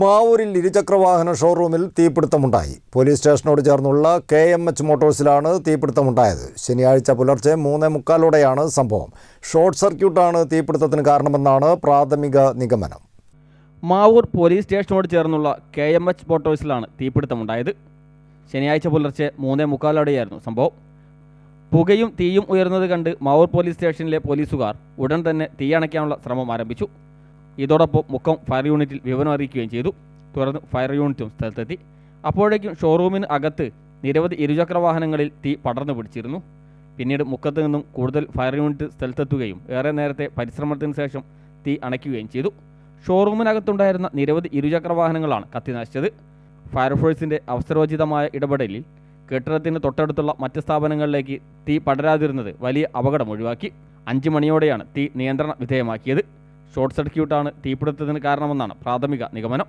മാവൂരിൽ ഇരുചക്രവാഹന ഷോറൂമിൽ തീപിടുത്തമുണ്ടായി. പോലീസ് സ്റ്റേഷനോട് ചേർന്നുള്ള K M H മോട്ടോഴ്സിലാണ് തീപിടുത്തമുണ്ടായത്. ശനിയാഴ്ച പുലർച്ചെ മൂന്നേ മുക്കാലോടെയാണ് സംഭവം. ഷോർട്ട് സർക്യൂട്ടാണ് തീപിടുത്തത്തിന് കാരണമെന്നാണ് പ്രാഥമിക നിഗമനം. മാവൂർ പോലീസ് സ്റ്റേഷനോട് ചേർന്നുള്ള കെ എം എച്ച് മോട്ടോഴ്സിലാണ് തീപിടുത്തമുണ്ടായത്. ശനിയാഴ്ച പുലർച്ചെ മൂന്നേ മുക്കാലോടെയായിരുന്നു സംഭവം. പുകയും തീയും ഉയർന്നത് കണ്ട് മാവൂർ പോലീസ് സ്റ്റേഷനിലെ പോലീസുകാർ ഉടൻ തന്നെ തീയണയ്ക്കാനുള്ള ശ്രമം ആരംഭിച്ചു. ഇതോടൊപ്പം മുഖം ഫയർ യൂണിറ്റിൽ വിവരം അറിയിക്കുകയും ചെയ്തു. തുടർന്ന് ഫയർ യൂണിറ്റും സ്ഥലത്തെത്തി. അപ്പോഴേക്കും ഷോറൂമിന് അകത്ത് നിരവധി ഇരുചക്ര വാഹനങ്ങളിൽ തീ പടർന്നു പിടിച്ചിരുന്നു. പിന്നീട് മുക്കത്ത് നിന്നും കൂടുതൽ ഫയർ യൂണിറ്റ് സ്ഥലത്തെത്തുകയും ഏറെ നേരത്തെ പരിശ്രമത്തിന് ശേഷം തീ അണയ്ക്കുകയും ചെയ്തു. ഷോറൂമിനകത്തുണ്ടായിരുന്ന നിരവധി ഇരുചക്ര വാഹനങ്ങളാണ് കത്തിനശിച്ചത് ഫയർഫോഴ്സിന്റെ അവസരോചിതമായ ഇടപെടലിൽ കെട്ടിടത്തിന് തൊട്ടടുത്തുള്ള മറ്റ് സ്ഥാപനങ്ങളിലേക്ക് തീ പടരാതിരുന്നത് വലിയ അപകടം ഒഴിവാക്കി. അഞ്ച് മണിയോടെയാണ് തീ നിയന്ത്രണ വിധേയമാക്കിയത്. ഷോർട്ട് സർക്യൂട്ടാണ് തീപിടുത്തത്തിന് കാരണമെന്നാണ് പ്രാഥമിക നിഗമനം.